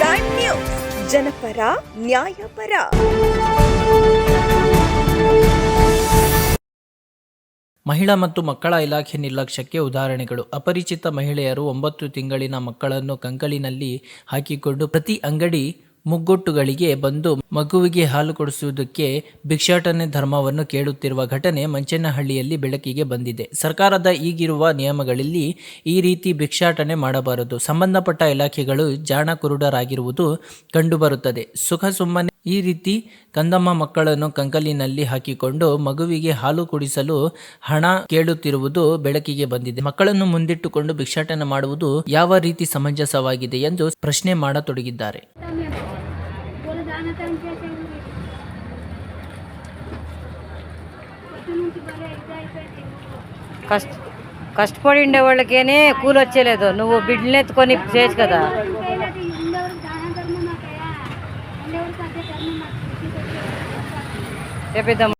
Prime news ಜನಪರ, ನ್ಯಾಯಪರ. ಮಹಿಳಾ ಮತ್ತು ಮಕ್ಕಳ ಇಲಾಖೆ ನಿರ್ಲಕ್ಷ್ಯಕ್ಕೆ ಉದಾಹರಣೆಗಳು. ಅಪರಿಚಿತ ಮಹಿಳೆಯರು ಒಂಬತ್ತು ತಿಂಗಳಿನ ಮಕ್ಕಳನ್ನು ಕಂಕಳಿನಲ್ಲಿ ಹಾಕಿಕೊಂಡು ಪ್ರತಿ ಅಂಗಡಿ ಮುಗ್ಗೊಟ್ಟುಗಳಿಗೆ ಬಂದು ಮಗುವಿಗೆ ಹಾಲು ಕೊಡಿಸುವುದಕ್ಕೆ ಭಿಕ್ಷಾಟನೆ ಧರ್ಮವನ್ನು ಕೇಳುತ್ತಿರುವ ಘಟನೆ ಮಂಚೇನಹಳ್ಳಿಯಲ್ಲಿ ಬೆಳಕಿಗೆ ಬಂದಿದೆ. ಸರ್ಕಾರದ ಈಗಿರುವ ನಿಯಮಗಳಲ್ಲಿ ಈ ರೀತಿ ಭಿಕ್ಷಾಟನೆ ಮಾಡಬಾರದು. ಸಂಬಂಧಪಟ್ಟ ಇಲಾಖೆಗಳು ಜಾಣ ಕುರುಡರಾಗಿರುವುದು ಕಂಡುಬರುತ್ತದೆ. ಸುಖ ಸುಮ್ಮನೆ ಈ ರೀತಿ ಕಂದಮ್ಮ ಮಕ್ಕಳನ್ನು ಕಂಕಲಿನಲ್ಲಿ ಹಾಕಿಕೊಂಡು ಮಗುವಿಗೆ ಹಾಲು ಕುಡಿಸಲು ಹಣ ಕೇಳುತ್ತಿರುವುದು ಬೆಳಕಿಗೆ ಬಂದಿದೆ. ಮಕ್ಕಳನ್ನು ಮುಂದಿಟ್ಟುಕೊಂಡು ಭಿಕ್ಷಾಟನೆ ಮಾಡುವುದು ಯಾವ ರೀತಿ ಸಮಂಜಸವಾಗಿದೆ ಎಂದು ಪ್ರಶ್ನೆ ಮಾಡತೊಡಗಿದ್ದಾರೆ. కష్ట కష్టపడి ఉండేవాళ్ళకేనే కూలి వచ్చేలేదు. నువ్వు బిడ్డలు ఎత్తుకొని చేయొచ్చు కదా. చెప్పిద్దాం.